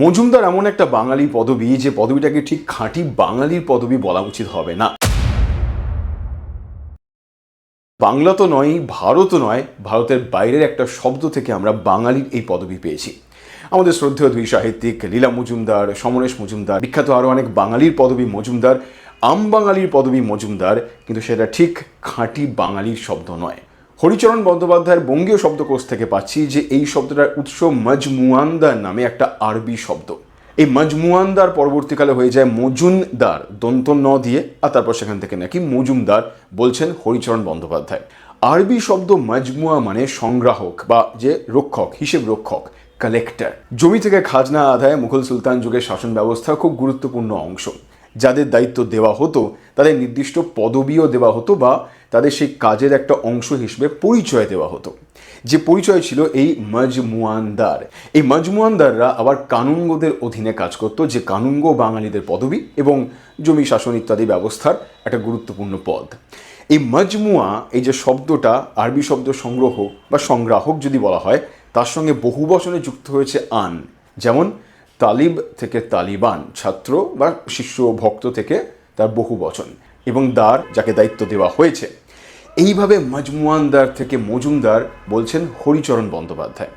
মজুমদার এমন একটা বাঙালি পদবি যে পদবিটাকে ঠিক খাঁটি বাঙালির পদবি বলা উচিত হবে না। বাংলা তো নয় ভারতও নয়, ভারতের বাইরের একটা শব্দ থেকে আমরা বাঙালির এই পদবি পেয়েছি। আমাদের শ্রদ্ধেয় দুই সাহিত্যিক লীলা মজুমদার, সমরেশ মজুমদার, বিখ্যাত আরও অনেক বাঙালির পদবি মজুমদার, আম বাঙালির পদবি মজুমদার, কিন্তু সেটা ঠিক খাঁটি বাঙালির শব্দ নয়। হরিচরণ বন্দ্যোপাধ্যায়ের বঙ্গীয় শব্দকোষ থেকে পাচ্ছি যে এই শব্দটার উৎস মজমুয়ান্দার নামে একটা আরবি শব্দ। এই মজমুয়ানদার পরবর্তীকালে হয়ে যায় মজুনদার দন্ত ন দিয়ে, আর তারপর সেখান থেকে নাকি মজুমদার বলছেন হরিচরণ বন্দ্যোপাধ্যায়। আরবি শব্দ মজমুয়া মানে সংগ্রাহক বা যে রক্ষক, হিসেব রক্ষক কালেক্টর জমি থেকে খাজনা আদায় মুঘল সুলতান যুগের শাসন ব্যবস্থা খুব গুরুত্বপূর্ণ অংশ। যাদের দায়িত্ব দেওয়া হতো, তাদের নির্দিষ্ট পদবিও দেওয়া হতো বা তাদের সেই কাজের একটা অংশ হিসেবে পরিচয় দেওয়া হতো। যে পরিচয় ছিল এই মজমুয়ানদার। এই মজমুয়ানদাররা আবার কানুঙ্গদের অধীনে কাজ করত, যে কানুঙ্গ বাঙালিদের পদবি এবং জমি শাসন ইত্যাদি ব্যবস্থার একটা গুরুত্বপূর্ণ পদ। এই মজমুয়া, এই যে শব্দটা আরবি শব্দ সংগ্রহ বা সংগ্রাহক যদি বলা হয়, তার সঙ্গে বহু বচনে যুক্ত হয়েছে আন। যেমন, তালিব থেকে তালিবান, ছাত্র বা শিষ্য ভক্ত থেকে তার বহু বচন এবং দার যাকে দায়িত্ব দেওয়া হয়েছে। এইভাবে মজমুয়ানদার থেকে মজুমদার বলছেন হরিচরণ বন্দ্যোপাধ্যায়।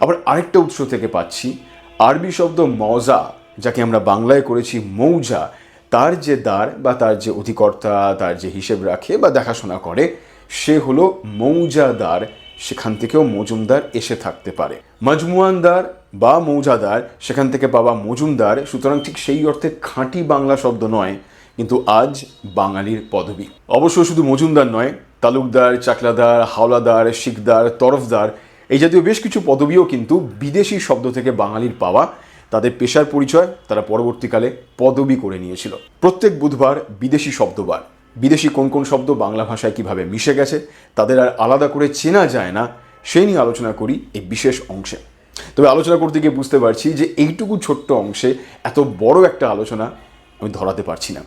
আবার আরেকটা উৎস থেকে পাচ্ছি, আরবি শব্দ মজা যাকে আমরা বাংলায় করেছি মৌজা, তার যে দ্বার বা তার যে অধিকর্তা, তার যে হিসেব রাখে বা দেখাশোনা করে, সে হলো মৌজাদার, সেখান থেকেও মজুমদার এসে থাকতে পারে। মজমুয়ানদার বা মৌজাদার, সেখান থেকে পাওয়া মজুমদার, সুতরাং ঠিক সেই অর্থে খাঁটি বাংলা শব্দ নয় কিন্তু আজ বাঙালির পদবি। অবশ্য শুধু মজুমদার নয়, তালুকদার, চাকলাদার, হাওলাদার, শিকদার, তরফদার, এই জাতীয় বেশ কিছু পদবিও কিন্তু বিদেশি শব্দ থেকে বাঙালির পাওয়া, তাদের পেশার পরিচয় তারা পরবর্তীকালে পদবি করে নিয়েছিল। প্রত্যেক বুধবার বিদেশি শব্দবার বিদেশি কোন কোন শব্দ বাংলা ভাষায় কীভাবে মিশে গেছে, তাদের আর আলাদা করে চেনা যায় না সেই নিয়ে আলোচনা করি এই বিশেষ অংশে। তবে আলোচনা করতে গিয়ে বুঝতে পারছি যে এইটুকু ছোট্ট অংশে এত বড় একটা আলোচনা আমি ধরাতে পারছি না।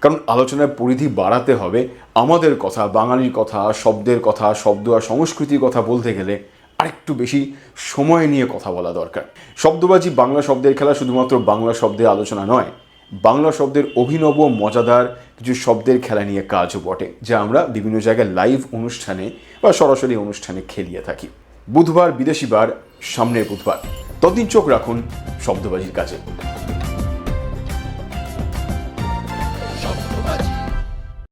কারণ আলোচনার পরিধি বাড়াতে হবে আমাদের কথা, বাঙালির কথা, শব্দের কথা, শব্দ আর সংস্কৃতির কথা বলতে গেলে আরেকটু বেশি সময় নিয়ে কথা বলা দরকার। শব্দবাজি বাংলা শব্দের খেলা শুধুমাত্র বাংলা শব্দে আলোচনা নয়, বাংলা শব্দের অভিনব, মজাদার কিছু শব্দের খেলা নিয়ে কাজও বটে, যা আমরা বিভিন্ন জায়গায় লাইভ অনুষ্ঠানে বা সরাসরি অনুষ্ঠানে খেলিয়ে থাকি। বুধবার, বিদেশি বার, সামনের বুধবার। ততদিন চোখ রাখুন শব্দবাজির কাজে।